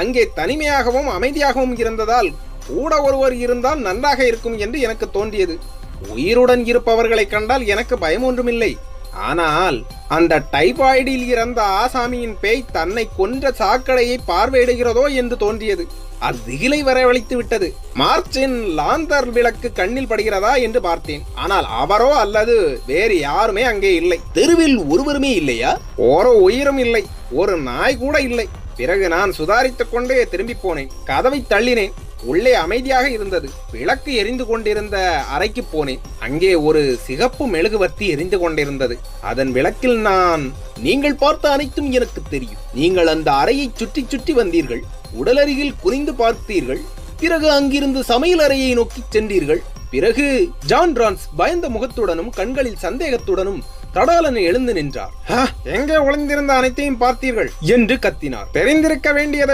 அங்கே தனிமையாகவும் அமைதியாகவும் இருந்ததால் கூட ஒருவர் இருந்தால் நன்றாக இருக்கும் என்று எனக்கு தோன்றியது. உயிருடன் இருப்பவர்களை கண்டால் எனக்கு பயம் ஒன்றுமில்லை. ஆனால் அந்த டைபாய்டில் இறந்த ஆசாமியின் பேய் தன்னை கொன்ற சாக்கடையை பார்வையிடுகிறதோ என்று தோன்றியது. அது திகிலை வரவழைத்து விட்டது. மார்ச்சின் லாந்தர் விளக்கு கண்ணில் படுகிறதா என்று பார்த்தேன். ஆனால் அவரோ அல்லது வேறு யாருமே அங்கே இல்லை. தெருவில் ஒருவருமே இல்லையா? ஒரு உயிரும் இல்லை. ஒரு நாய் கூட இல்லை. பிறகு நான் சுதாரித்துக் கொண்டே திரும்பி போனேன். கதவை தள்ளினேன். உள்ளே அமைதியாக இருந்தது. விளக்கு எரிந்து கொண்டிருந்த அறைக்கு போனேன். அங்கே ஒரு சிகப்பு மெழுகுவர்த்தி எரிந்து கொண்டிருந்தது. அதன் விளக்கில் நான் நீங்கள் பார்த்த அனைத்தும் எனக்கு தெரியும். நீங்கள் அந்த அறையை சுற்றி சுற்றி வந்தீர்கள். உடலருகில் குறிந்து பார்த்தீர்கள். பிறகு அங்கிருந்து சமையல் அறையை நோக்கி சென்றீர்கள். பிறகு ஜான் ரான்ஸ் பயந்த முகத்துடனும் கண்களில் சந்தேகத்துடனும் தடாலன் எழுந்து நின்றார். "ஹ, எங்கே ஒளிந்திருந்த அனைத்தையும் பார்த்தீர்கள்? என்று கத்தினார். தெரிந்திருக்க வேண்டியதை